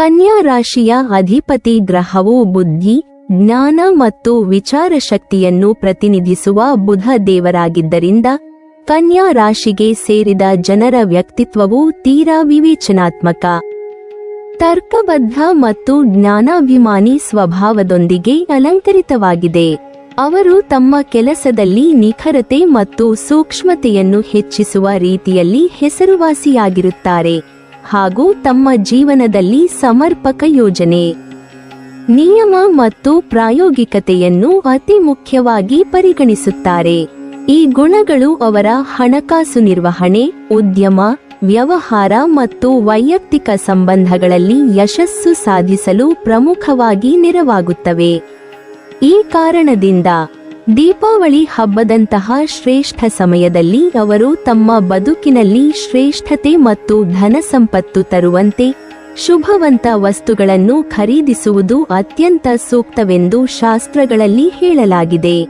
ಕನ್ಯಾ ರಾಶಿಯ ಅಧಿಪತಿ ಗ್ರಹವು ಬುದ್ಧಿ, ಜ್ಞಾನ ಮತ್ತು ವಿಚಾರ ಶಕ್ತಿಯನ್ನು ಪ್ರತಿನಿಧಿಸುವ ಬುಧ ದೇವರಾಗಿದ್ದರಿಂದ ಕನ್ಯಾ ರಾಶಿಗೆ ಸೇರಿದ ಜನರ ವ್ಯಕ್ತಿತ್ವವು ತೀರಾ ವಿವೇಚನಾತ್ಮಕ. ತರ್ಕಬದ್ಧ ಮತ್ತು ಜ್ಞಾನಾಭಿಮಾನಿ ಸ್ವಭಾವದೊಂದಿಗೆ ಅಲಂಕರಿತವಾಗಿದೆ. ಅವರು ತಮ್ಮ ಕೆಲಸದಲ್ಲಿ ನಿಖರತೆ ಮತ್ತು ಸೂಕ್ಷ್ಮತೆಯನ್ನು ಹೆಚ್ಚಿಸುವ ರೀತಿಯಲ್ಲಿ ಹೆಸರುವಾಸಿಯಾಗಿರುತ್ತಾರೆ. ಹಾಗೂ ತಮ್ಮ ಜೀವನದಲ್ಲಿ ಸಮರ್ಪಕ ಯೋಜನೆ. ನಿಯಮ ಮತ್ತು ಪ್ರಾಯೋಗಿಕತೆಯನ್ನು ಅತಿ ಮುಖ್ಯವಾಗಿ ಪರಿಗಣಿಸುತ್ತಾರೆ. ಈ ಗುಣಗಳು ಅವರ ಹಣಕಾಸು ನಿರ್ವಹಣೆ, ಉದ್ಯಮ, ವ್ಯವಹಾರ ಮತ್ತು ವೈಯಕ್ತಿಕ ಸಂಬಂಧಗಳಲ್ಲಿ ಯಶಸ್ಸು ಸಾಧಿಸಲು ಪ್ರಮುಖವಾಗಿ ನೆರವಾಗುತ್ತವೆ. ಈ ಕಾರಣದಿಂದ ದೀಪಾವಳಿ ಹಬ್ಬದಂತಹ ಶ್ರೇಷ್ಠ ಸಮಯದಲ್ಲಿ ಅವರು ತಮ್ಮ ಬದುಕಿನಲ್ಲಿ ಶ್ರೇಷ್ಠತೆ ಮತ್ತು ಧನಸಂಪತ್ತು ತರುವಂತೆ ಶುಭವಂತ ವಸ್ತುಗಳನ್ನು ಖರೀದಿಸುವುದು ಅತ್ಯಂತ ಸೂಕ್ತವೆಂದು ಶಾಸ್ತ್ರಗಳಲ್ಲಿ ಹೇಳಲಾಗಿದೆ.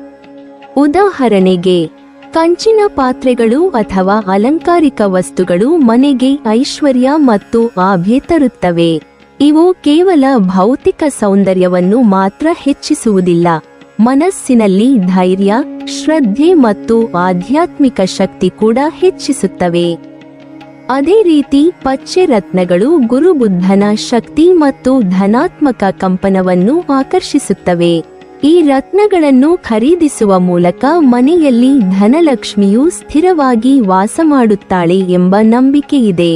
ಉದಾಹರಣೆಗೆ, ಕಂಚಿನ ಪಾತ್ರೆಗಳು ಅಥವಾ ಅಲಂಕಾರಿಕ ವಸ್ತುಗಳು ಮನೆಗೆ ಐಶ್ವರ್ಯ ಮತ್ತು ಆಭೆ ತರುತ್ತವೆ. ಇವು ಕೇವಲ ಭೌತಿಕ ಸೌಂದರ್ಯವನ್ನು ಮಾತ್ರ ಹೆಚ್ಚಿಸುವುದಿಲ್ಲ. ಮನಸ್ಸಿನಲ್ಲಿ ಧೈರ್ಯ, ಶ್ರದ್ಧೆ ಮತ್ತು ಆಧ್ಯಾತ್ಮಿಕ ಶಕ್ತಿ ಕೂಡ ಹೆಚ್ಚಿಸುತ್ತವೆ. ಅದೇ ರೀತಿ ಪಚ್ಚೆ ರತ್ನಗಳು ಗುರುಬುದ್ಧನ ಶಕ್ತಿ ಮತ್ತು ಧನಾತ್ಮಕ ಕಂಪನವನ್ನು ಆಕರ್ಷಿಸುತ್ತವೆ. ಈ ರತ್ನಗಳನ್ನು ಖರೀದಿಸುವ ಮೂಲಕ ಮನೆಯಲ್ಲಿ ಧನಲಕ್ಷ್ಮಿಯು ಸ್ಥಿರವಾಗಿ ವಾಸ ಮಾಡುತ್ತಾಳೆ ಎಂಬ ನಂಬಿಕೆಯಿದೆ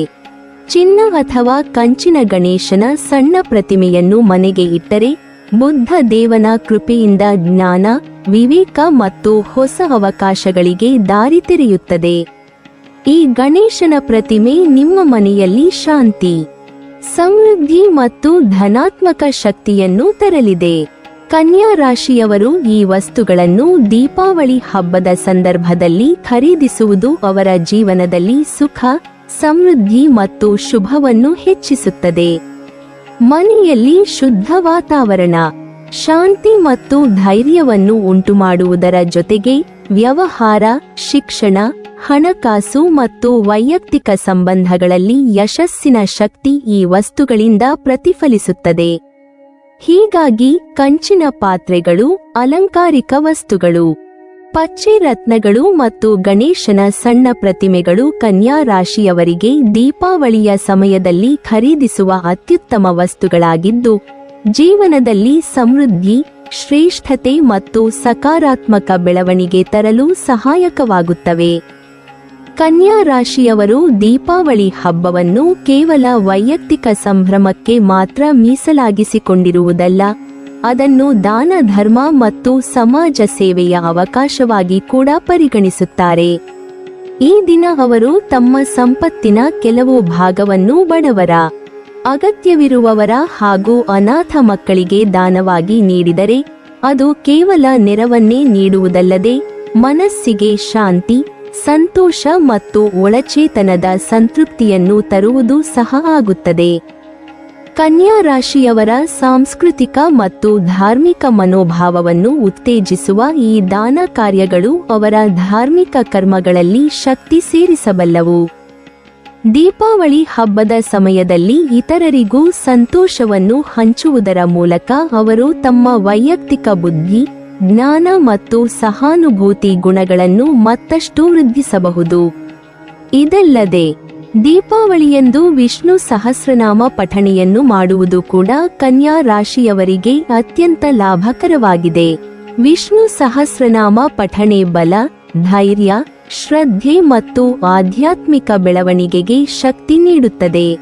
ಚಿನ್ನ ಅಥವಾ ಕಂಚಿನ ಗಣೇಶನ ಸಣ್ಣ ಪ್ರತಿಮೆಯನ್ನು ಮನೆಗೆ ಇಟ್ಟರೆ ಬುದ್ಧ ದೇವನ ಕೃಪೆಯಿಂದ ಜ್ಞಾನ, ವಿವೇಕ ಮತ್ತು ಹೊಸ ಅವಕಾಶಗಳಿಗೆ ದಾರಿ ತೆರೆಯುತ್ತದೆ. ಈ ಗಣೇಶನ ಪ್ರತಿಮೆ ನಿಮ್ಮ ಮನೆಯಲ್ಲಿ ಶಾಂತಿ, ಸಮೃದ್ಧಿ ಮತ್ತು ಧನಾತ್ಮಕ ಶಕ್ತಿಯನ್ನು ತರಲಿದೆ. ಕನ್ಯಾ ರಾಶಿಯವರು ಈ ವಸ್ತುಗಳನ್ನು ದೀಪಾವಳಿ ಹಬ್ಬದ ಸಂದರ್ಭದಲ್ಲಿ ಖರೀದಿಸುವುದು ಅವರ ಜೀವನದಲ್ಲಿ ಸುಖ, ಸಮೃದ್ಧಿ ಮತ್ತು ಶುಭವನ್ನು ಹೆಚ್ಚಿಸುತ್ತದೆ. ಮನೆಯಲ್ಲಿ ಶುದ್ಧ ವಾತಾವರಣ, ಶಾಂತಿ ಮತ್ತು ಧೈರ್ಯವನ್ನು ಉಂಟುಮಾಡುವುದರ ಜೊತೆಗೆ ವ್ಯವಹಾರ, ಶಿಕ್ಷಣ, ಹಣಕಾಸು ಮತ್ತು ವೈಯಕ್ತಿಕ ಸಂಬಂಧಗಳಲ್ಲಿ ಯಶಸ್ಸಿನ ಶಕ್ತಿ ಈ ವಸ್ತುಗಳಿಂದ ಪ್ರತಿಫಲಿಸುತ್ತದೆ. ಹೀಗಾಗಿ ಕಂಚಿನ ಪಾತ್ರೆಗಳು ಅಲಂಕಾರಿಕ ವಸ್ತುಗಳು. ಪಚ್ಚೆ ರತ್ನಗಳು ಮತ್ತು ಗಣೇಶನ ಸಣ್ಣ ಪ್ರತಿಮೆಗಳು ಕನ್ಯಾ ರಾಶಿಯವರಿಗೆ ದೀಪಾವಳಿಯ ಸಮಯದಲ್ಲಿ ಖರೀದಿಸುವ ಅತ್ಯುತ್ತಮ ವಸ್ತುಗಳಾಗಿದ್ದು, ಜೀವನದಲ್ಲಿ ಸಮೃದ್ಧಿ, ಶ್ರೇಷ್ಠತೆ ಮತ್ತು ಸಕಾರಾತ್ಮಕ ಬೆಳವಣಿಗೆ ತರಲು ಸಹಾಯಕವಾಗುತ್ತವೆ. ಕನ್ಯಾ ರಾಶಿಯವರು ದೀಪಾವಳಿ ಹಬ್ಬವನ್ನು ಕೇವಲ ವೈಯಕ್ತಿಕ ಸಂಭ್ರಮಕ್ಕೆ ಮಾತ್ರ ಮೀಸಲಾಗಿಸಿಕೊಂಡಿರುವುದಲ್ಲ. ಅದನ್ನು ದಾನ ಧರ್ಮ ಮತ್ತು ಸಮಾಜ ಸೇವೆಯ ಅವಕಾಶವಾಗಿ ಕೂಡ ಪರಿಗಣಿಸುತ್ತಾರೆ. ಈ ದಿನ ಅವರು ತಮ್ಮ ಸಂಪತ್ತಿನ ಕೆಲವು ಭಾಗವನ್ನು ಬಡವರ, ಅಗತ್ಯವಿರುವವರ ಹಾಗೂ ಅನಾಥ ಮಕ್ಕಳಿಗೆ ದಾನವಾಗಿ ನೀಡಿದರೆ, ಅದು ಕೇವಲ ನೆರವನ್ನೇ ನೀಡುವುದಲ್ಲದೆ, ಮನಸ್ಸಿಗೆ ಶಾಂತಿ, ಸಂತೋಷ ಮತ್ತು ಒಳಚೇತನದ ಸಂತೃಪ್ತಿಯನ್ನು ತರುವುದು ಸಹ ಆಗುತ್ತದೆ. ಕನ್ಯಾ ರಾಶಿಯವರ ಸಾಂಸ್ಕೃತಿಕ ಮತ್ತು ಧಾರ್ಮಿಕ ಮನೋಭಾವವನ್ನು ಉತ್ತೇಜಿಸುವ ಈ ದಾನ ಕಾರ್ಯಗಳು ಅವರ ಧಾರ್ಮಿಕ ಕರ್ಮಗಳಲ್ಲಿ ಶಕ್ತಿ ಸೇರಿಸಬಲ್ಲವು. ದೀಪಾವಳಿ ಹಬ್ಬದ ಸಮಯದಲ್ಲಿ ಇತರರಿಗೂ ಸಂತೋಷವನ್ನು ಹಂಚುವುದರ ಮೂಲಕ ಅವರು ತಮ್ಮ ವೈಯಕ್ತಿಕ ಬುದ್ಧಿ, ಜ್ಞಾನ ಮತ್ತು ಸಹಾನುಭೂತಿ ಗುಣಗಳನ್ನು ಮತ್ತಷ್ಟು ವೃದ್ಧಿಸಬಹುದು. ಇದಲ್ಲದೆ ದೀಪಾವಳಿಯಂದು ವಿಷ್ಣು ಸಹಸ್ರನಾಮ ಪಠಣೆಯನ್ನು ಮಾಡುವುದು ಕೂಡ ಕನ್ಯಾ ರಾಶಿಯವರಿಗೆ ಅತ್ಯಂತ ಲಾಭಕರವಾಗಿದೆ. ವಿಷ್ಣು ಸಹಸ್ರನಾಮ ಪಠಣೆ ಬಲ, ಧೈರ್ಯ, ಶ್ರದ್ಧೆ ಮತ್ತು ಆಧ್ಯಾತ್ಮಿಕ ಬೆಳವಣಿಗೆಗೆ ಶಕ್ತಿ ನೀಡುತ್ತದೆ.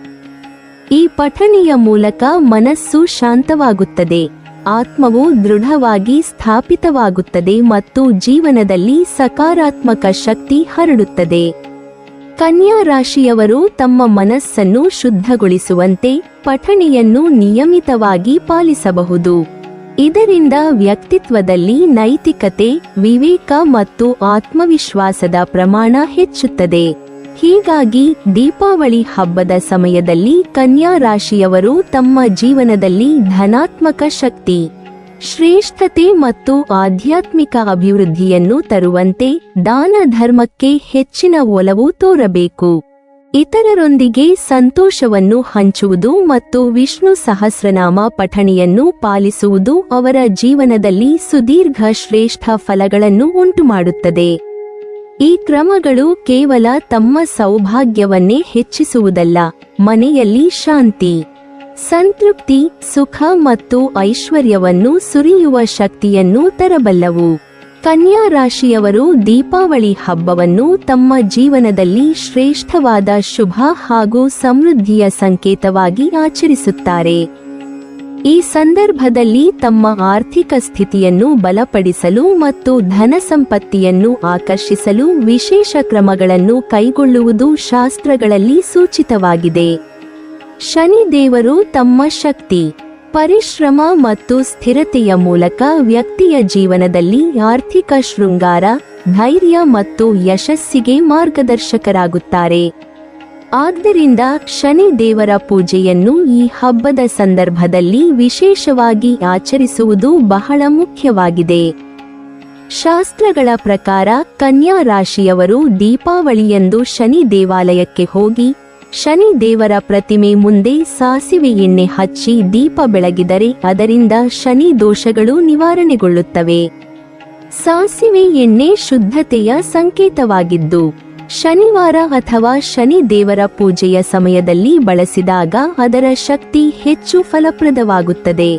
ಈ ಪಠಣೆಯ ಮೂಲಕ ಮನಸ್ಸು ಶಾಂತವಾಗುತ್ತದೆ, ಆತ್ಮವು ದೃಢವಾಗಿ ಸ್ಥಾಪಿತವಾಗುತ್ತದೆ ಮತ್ತು ಜೀವನದಲ್ಲಿ ಸಕಾರಾತ್ಮಕ ಶಕ್ತಿ ಹರಡುತ್ತದೆ. ಕನ್ಯಾ ರಾಶಿಯವರು ತಮ್ಮ ಮನಸ್ಸನ್ನು ಶುದ್ಧಗೊಳಿಸುವಂತೆ ಪಠಣೆಯನ್ನು ನಿಯಮಿತವಾಗಿ ಪಾಲಿಸಬಹುದು. ಇದರಿಂದ ವ್ಯಕ್ತಿತ್ವದಲ್ಲಿ ನೈತಿಕತೆ, ವಿವೇಕ ಮತ್ತು ಆತ್ಮವಿಶ್ವಾಸದ ಪ್ರಮಾಣ ಹೆಚ್ಚುತ್ತದೆ. ಹೀಗಾಗಿ ದೀಪಾವಳಿ ಹಬ್ಬದ ಸಮಯದಲ್ಲಿ ಕನ್ಯಾ ರಾಶಿಯವರು ತಮ್ಮ ಜೀವನದಲ್ಲಿ ಧನಾತ್ಮಕ ಶಕ್ತಿ. ಶ್ರೇಷ್ಠತೆ ಮತ್ತು ಆಧ್ಯಾತ್ಮಿಕ ಅಭಿವೃದ್ಧಿಯನ್ನು ತರುವಂತೆ ದಾನ ಧರ್ಮಕ್ಕೆ ಹೆಚ್ಚಿನ ಒಲವು ತೋರಬೇಕು. ಇತರರೊಂದಿಗೆ ಸಂತೋಷವನ್ನು ಹಂಚುವುದು ಮತ್ತು ವಿಷ್ಣು ಸಹಸ್ರನಾಮ ಪಠಣಿಯನ್ನು ಪಾಲಿಸುವುದು ಅವರ ಜೀವನದಲ್ಲಿ ಸುದೀರ್ಘ ಶ್ರೇಷ್ಠ ಫಲಗಳನ್ನು ಉಂಟುಮಾಡುತ್ತದೆ. ಈ ಕ್ರಮಗಳು ಕೇವಲ ತಮ್ಮ ಸೌಭಾಗ್ಯವನ್ನೇ ಹೆಚ್ಚಿಸುವುದಲ್ಲ, ಮನೆಯಲ್ಲಿ ಶಾಂತಿ. ಸಂತೃಪ್ತಿ, ಸುಖ ಮತ್ತು ಐಶ್ವರ್ಯವನ್ನು ಸುರಿಯುವ ಶಕ್ತಿಯನ್ನು ತರಬಲ್ಲವು. ಕನ್ಯಾ ರಾಶಿಯವರು ದೀಪಾವಳಿ ಹಬ್ಬವನ್ನು ತಮ್ಮ ಜೀವನದಲ್ಲಿ ಶ್ರೇಷ್ಠವಾದ ಶುಭ ಹಾಗೂ ಸಮೃದ್ಧಿಯ ಸಂಕೇತವಾಗಿ ಆಚರಿಸುತ್ತಾರೆ. ಈ ಸಂದರ್ಭದಲ್ಲಿ ತಮ್ಮ ಆರ್ಥಿಕ ಸ್ಥಿತಿಯನ್ನು ಬಲಪಡಿಸಲು ಮತ್ತು ಧನ ಸಂಪತ್ತಿಯನ್ನು ಆಕರ್ಷಿಸಲು ವಿಶೇಷ ಕ್ರಮಗಳನ್ನು ಕೈಗೊಳ್ಳುವುದು ಶಾಸ್ತ್ರಗಳಲ್ಲಿ ಸೂಚಿತವಾಗಿದೆ. ಶನಿದೇವರು ತಮ್ಮ ಶಕ್ತಿ, ಪರಿಶ್ರಮ ಮತ್ತು ಸ್ಥಿರತೆಯ ಮೂಲಕ ವ್ಯಕ್ತಿಯ ಜೀವನದಲ್ಲಿ ಆರ್ಥಿಕ ಶೃಂಗಾರ, ಧೈರ್ಯ ಮತ್ತು ಯಶಸ್ಸಿಗೆ ಮಾರ್ಗದರ್ಶಕರಾಗುತ್ತಾರೆ. ಆದ್ದರಿಂದ ಶನಿ ದೇವರ ಪೂಜೆಯನ್ನು ಈ ಹಬ್ಬದ ಸಂದರ್ಭದಲ್ಲಿ ವಿಶೇಷವಾಗಿ ಆಚರಿಸುವುದು ಬಹಳ ಮುಖ್ಯವಾಗಿದೆ. ಶಾಸ್ತ್ರಗಳ ಪ್ರಕಾರ ಕನ್ಯಾ ರಾಶಿಯವರು ದೀಪಾವಳಿಯಂದು ಶನಿ ದೇವಾಲಯಕ್ಕೆ ಹೋಗಿ ಶನಿ ದೇವರ ಪ್ರತಿಮೆ ಮುಂದೆ ಸಾಸಿವೆ ಎಣ್ಣೆ ಹಚ್ಚಿ ದೀಪ ಬೆಳಗಿದರೆ ಅದರಿಂದ ಶನಿ ದೋಷಗಳು ನಿವಾರಣೆಗೊಳ್ಳುತ್ತವೆ. ಸಾಸಿವೆ ಎಣ್ಣೆ ಶುದ್ಧತೆಯ ಸಂಕೇತವಾಗಿದ್ದು, ಶನಿವಾರ ಅಥವಾ ಶನಿ ದೇವರ ಪೂಜೆಯ ಸಮಯದಲ್ಲಿ ಬಳಸಿದಾಗ ಅದರ ಶಕ್ತಿ ಹೆಚ್ಚು ಫಲಪ್ರದವಾಗುತ್ತದೆ.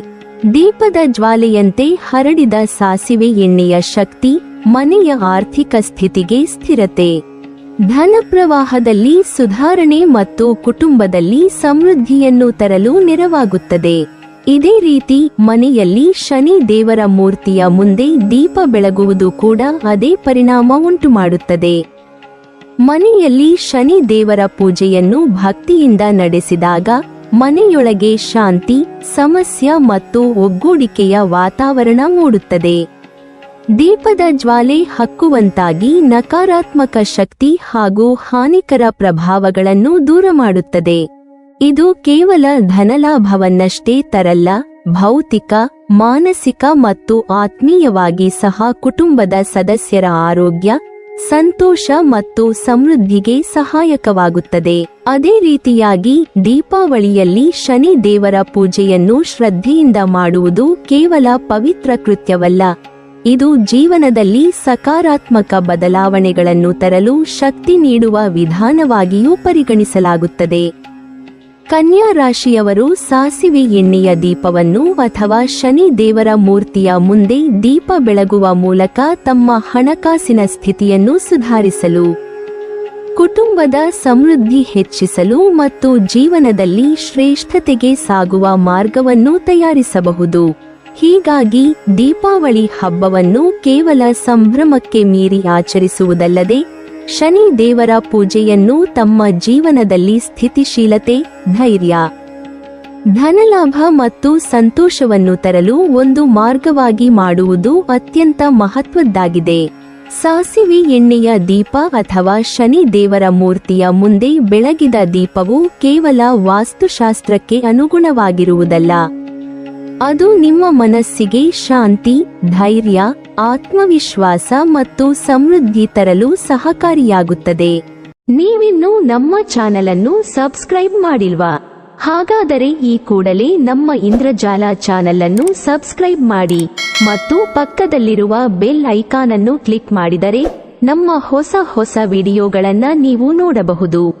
ದೀಪದ ಜ್ವಾಲೆಯಂತೆ ಹರಡಿದ ಸಾಸಿವೆ ಎಣ್ಣೆಯ ಶಕ್ತಿ ಮನೆಯ ಆರ್ಥಿಕ ಸ್ಥಿತಿಗೆ ಸ್ಥಿರತೆ. ಧನ ಪ್ರವಾಹದಲ್ಲಿ ಸುಧಾರಣೆ ಮತ್ತು ಕುಟುಂಬದಲ್ಲಿ ಸಮೃದ್ಧಿಯನ್ನು ತರಲು ನೆರವಾಗುತ್ತದೆ. ಇದೇ ರೀತಿ ಮನೆಯಲ್ಲಿ ಶನಿ ದೇವರ ಮೂರ್ತಿಯ ಮುಂದೆ ದೀಪ ಬೆಳಗುವುದು ಕೂಡ ಅದೇ ಪರಿಣಾಮ ಉಂಟುಮಾಡುತ್ತದೆ. ಮನೆಯಲ್ಲಿ ಶನಿ ದೇವರ ಪೂಜೆಯನ್ನು ಭಕ್ತಿಯಿಂದ ನಡೆಸಿದಾಗ ಮನೆಯೊಳಗೆ ಶಾಂತಿ, ಸಮಸ್ಯೆ ಮತ್ತು ಒಗ್ಗೂಡಿಕೆಯ ವಾತಾವರಣ ಮೂಡುತ್ತದೆ. ದೀಪದ ಜ್ವಾಲೆ ಹಕ್ಕುವಂತಾಗಿ ನಕಾರಾತ್ಮಕ ಶಕ್ತಿ ಹಾಗೂ ಹಾನಿಕರ ಪ್ರಭಾವಗಳನ್ನು ದೂರ ಮಾಡುತ್ತದೆ. ಇದು ಕೇವಲ ಧನಲಾಭವನ್ನಷ್ಟೇ ತರಲ್ಲ, ಭೌತಿಕ, ಮಾನಸಿಕ ಮತ್ತು ಆತ್ಮೀಯವಾಗಿ ಸಹ ಕುಟುಂಬದ ಸದಸ್ಯರ ಆರೋಗ್ಯ, ಸಂತೋಷ ಮತ್ತು ಸಮೃದ್ಧಿಗೆ ಸಹಾಯಕವಾಗುತ್ತದೆ. ಅದೇ ರೀತಿಯಾಗಿ ದೀಪಾವಳಿಯಲ್ಲಿ ಶನಿ ದೇವರ ಪೂಜೆಯನ್ನು ಶ್ರದ್ಧೆಯಿಂದ ಮಾಡುವುದು ಕೇವಲ ಪವಿತ್ರ ಕೃತ್ಯವಲ್ಲ. ಇದು ಜೀವನದಲ್ಲಿ ಸಕಾರಾತ್ಮಕ ಬದಲಾವಣೆಗಳನ್ನು ತರಲು ಶಕ್ತಿ ನೀಡುವ ವಿಧಾನವಾಗಿಯೂ ಪರಿಗಣಿಸಲಾಗುತ್ತದೆ. ಕನ್ಯಾ ರಾಶಿಯವರು ಸಾಸಿವೆ ಎಣ್ಣೆಯ ದೀಪವನ್ನು ಅಥವಾ ಶನಿ ದೇವರ ಮೂರ್ತಿಯ ಮುಂದೆ ದೀಪ ಬೆಳಗುವ ಮೂಲಕ ತಮ್ಮ ಹಣಕಾಸಿನ ಸ್ಥಿತಿಯನ್ನು ಸುಧಾರಿಸಲು, ಕುಟುಂಬದ ಸಮೃದ್ಧಿ ಹೆಚ್ಚಿಸಲು ಮತ್ತು ಜೀವನದಲ್ಲಿ ಶ್ರೇಷ್ಠತೆಗೆ ಸಾಗುವ ಮಾರ್ಗವನ್ನು ತಯಾರಿಸಬಹುದು. ಹೀಗಾಗಿ ದೀಪಾವಳಿ ಹಬ್ಬವನ್ನು ಕೇವಲ ಸಂಭ್ರಮಕ್ಕೆ ಮೀರಿ ಆಚರಿಸುವುದಲ್ಲದೆ ಶನಿ ದೇವರ ಪೂಜೆಯನ್ನು ತಮ್ಮ ಜೀವನದಲ್ಲಿ ಸ್ಥಿತಿಶೀಲತೆ, ಧೈರ್ಯ, ಧನಲಾಭ ಮತ್ತು ಸಂತೋಷವನ್ನು ತರಲು ಒಂದು ಮಾರ್ಗವಾಗಿ ಮಾಡುವುದು ಅತ್ಯಂತ ಮಹತ್ವದ್ದಾಗಿದೆ. ಸಾಸಿವೆ ಎಣ್ಣೆಯ ದೀಪ ಅಥವಾ ಶನಿ ದೇವರ ಮೂರ್ತಿಯ ಮುಂದೆ ಬೆಳಗಿದ ದೀಪವು ಕೇವಲ ವಾಸ್ತುಶಾಸ್ತ್ರಕ್ಕೆ ಅನುಗುಣವಾಗಿರುವುದಲ್ಲ. ಅದು ನಿಮ್ಮ ಮನಸ್ಸಿಗೆ ಶಾಂತಿ, ಧೈರ್ಯ, ಆತ್ಮವಿಶ್ವಾಸ ಮತ್ತು ಸಮೃದ್ಧಿ ತರಲು ಸಹಕಾರಿಯಾಗುತ್ತದೆ. ನೀವಿನ್ನೂ ನಮ್ಮ ಚಾನೆಲ್ ಅನ್ನು ಸಬ್ಸ್ಕ್ರೈಬ್ ಮಾಡಿಲ್ವಾ? ಹಾಗಾದರೆ ಈ ಕೂಡಲೇ ನಮ್ಮ ಇಂದ್ರಜಾಲ ಚಾನೆಲ್ ಅನ್ನು ಸಬ್ಸ್ಕ್ರೈಬ್ ಮಾಡಿ ಮತ್ತು ಪಕ್ಕದಲ್ಲಿರುವ ಬೆಲ್ ಐಕಾನ್ ಅನ್ನು ಕ್ಲಿಕ್ ಮಾಡಿದರೆ ನಮ್ಮ ಹೊಸ ಹೊಸ ವಿಡಿಯೋಗಳನ್ನು ನೀವು ನೋಡಬಹುದು.